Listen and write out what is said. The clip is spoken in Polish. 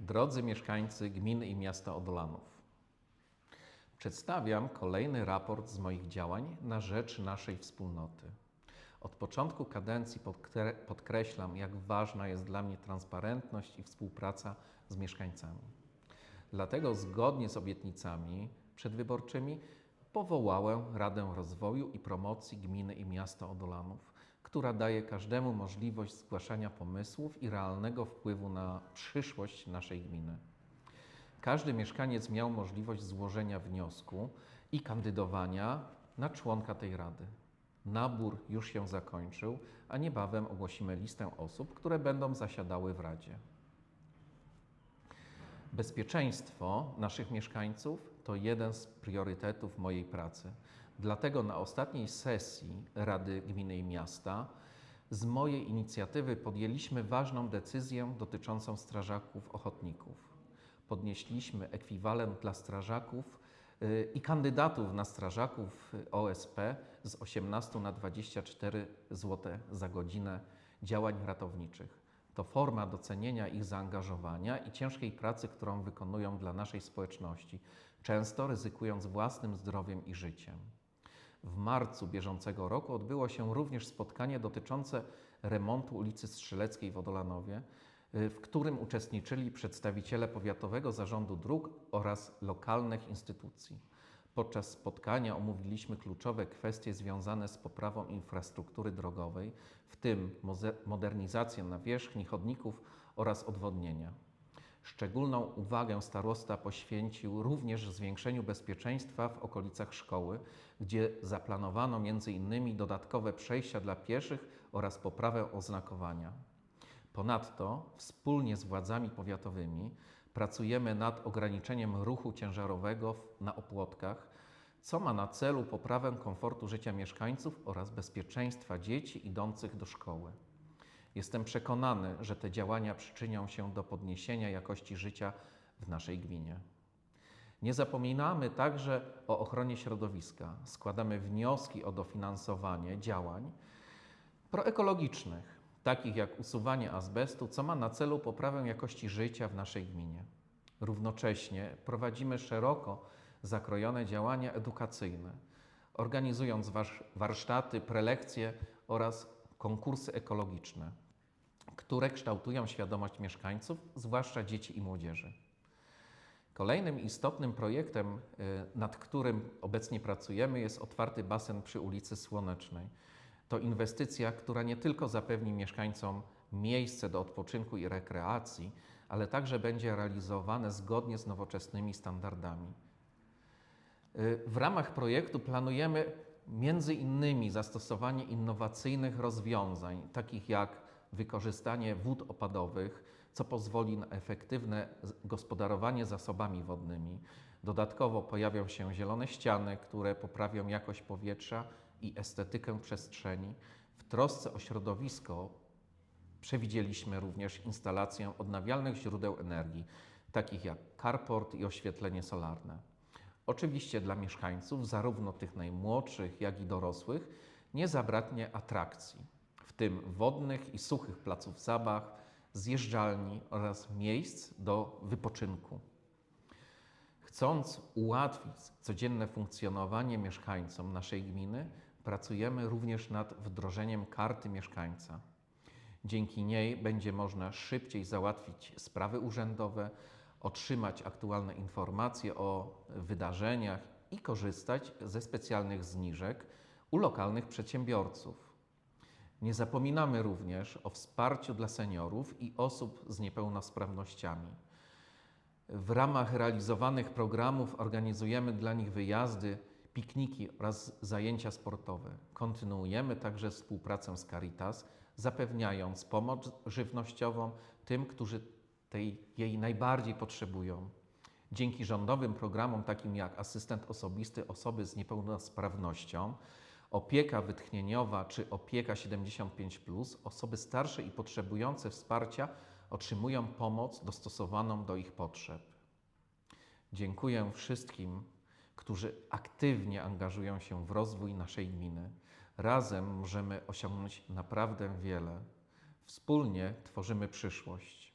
Drodzy mieszkańcy gminy i miasta Odolanów, przedstawiam kolejny raport z moich działań na rzecz naszej wspólnoty. Od początku kadencji podkre- podkreślam, jak ważna jest dla mnie transparentność i współpraca z mieszkańcami. Dlatego zgodnie z obietnicami przedwyborczymi powołałem Radę Rozwoju i Promocji Gminy i Miasta Odolanów, która daje każdemu możliwość zgłaszania pomysłów i realnego wpływu na przyszłość naszej gminy. Każdy mieszkaniec miał możliwość złożenia wniosku i kandydowania na członka tej rady. Nabór już się zakończył, a niebawem ogłosimy listę osób, które będą zasiadały w radzie. Bezpieczeństwo naszych mieszkańców to jeden z priorytetów mojej pracy. Dlatego na ostatniej sesji Rady Gminy i Miasta z mojej inicjatywy podjęliśmy ważną decyzję dotyczącą strażaków ochotników. Podnieśliśmy ekwiwalent dla strażaków y, i kandydatów na strażaków y, OSP z 18 na 24 zł za godzinę działań ratowniczych. To forma docenienia ich zaangażowania i ciężkiej pracy, którą wykonują dla naszej społeczności, często ryzykując własnym zdrowiem i życiem. W marcu bieżącego roku odbyło się również spotkanie dotyczące remontu ulicy Strzeleckiej w Odolanowie, y, w którym uczestniczyli przedstawiciele Powiatowego Zarządu Dróg oraz lokalnych instytucji. Podczas spotkania omówiliśmy kluczowe kwestie związane z poprawą infrastruktury drogowej, w tym modernizację nawierzchni, chodników oraz odwodnienia. Szczególną uwagę starosta poświęcił również zwiększeniu bezpieczeństwa w okolicach szkoły, gdzie zaplanowano m.in. dodatkowe przejścia dla pieszych oraz poprawę oznakowania. Ponadto wspólnie z władzami powiatowymi pracujemy nad ograniczeniem ruchu ciężarowego na opłotkach, co ma na celu poprawę komfortu życia mieszkańców oraz bezpieczeństwa dzieci idących do szkoły. Jestem przekonany, że te działania przyczynią się do podniesienia jakości życia w naszej gminie. Nie zapominamy także o ochronie środowiska. Składamy wnioski o dofinansowanie działań proekologicznych, takich jak usuwanie azbestu, co ma na celu poprawę jakości życia w naszej gminie. Równocześnie prowadzimy szeroko zakrojone działania edukacyjne, organizując warsz- warsztaty, prelekcje oraz konkursy ekologiczne, które kształtują świadomość mieszkańców, zwłaszcza dzieci i młodzieży. Kolejnym istotnym projektem, y, nad którym obecnie pracujemy, jest otwarty basen przy ulicy Słonecznej. To inwestycja, która nie tylko zapewni mieszkańcom miejsce do odpoczynku i rekreacji, ale także będzie realizowane zgodnie z nowoczesnymi standardami. Y, W ramach projektu planujemy między innymi zastosowanie innowacyjnych rozwiązań, takich jak wykorzystanie wód opadowych, co pozwoli na efektywne gospodarowanie zasobami wodnymi. Dodatkowo pojawią się zielone ściany, które poprawią jakość powietrza i estetykę przestrzeni. W trosce o środowisko Przewidzieliśmy również instalację odnawialnych źródeł energii, takich jak carport i oświetlenie solarne. Oczywiście dla mieszkańców, zarówno tych najmłodszych, jak i dorosłych, nie zabraknie atrakcji, w tym wodnych i suchych placów zabaw, zjeżdżalni oraz miejsc do wypoczynku. Chcąc ułatwić codzienne funkcjonowanie mieszkańcom naszej gminy, pracujemy również nad wdrożeniem karty mieszkańca. Dzięki niej będzie można szybciej załatwić sprawy urzędowe, otrzymać aktualne informacje o wydarzeniach i korzystać ze specjalnych zniżek u lokalnych przedsiębiorców. Nie zapominamy również o wsparciu dla seniorów i osób z niepełnosprawnościami. W ramach realizowanych programów organizujemy dla nich wyjazdy, pikniki oraz zajęcia sportowe. Kontynuujemy także współpracę z Caritas, zapewniając pomoc żywnościową tym, którzy tej jej najbardziej potrzebują. Dzięki rządowym programom takim jak asystent osobisty osoby z niepełnosprawnością, opieka wytchnieniowa czy opieka 75, osoby starsze i potrzebujące wsparcia otrzymują pomoc dostosowaną do ich potrzeb. Dziękuję wszystkim, którzy aktywnie angażują się w rozwój naszej gminy. Razem możemy osiągnąć naprawdę wiele. Wspólnie tworzymy przyszłość.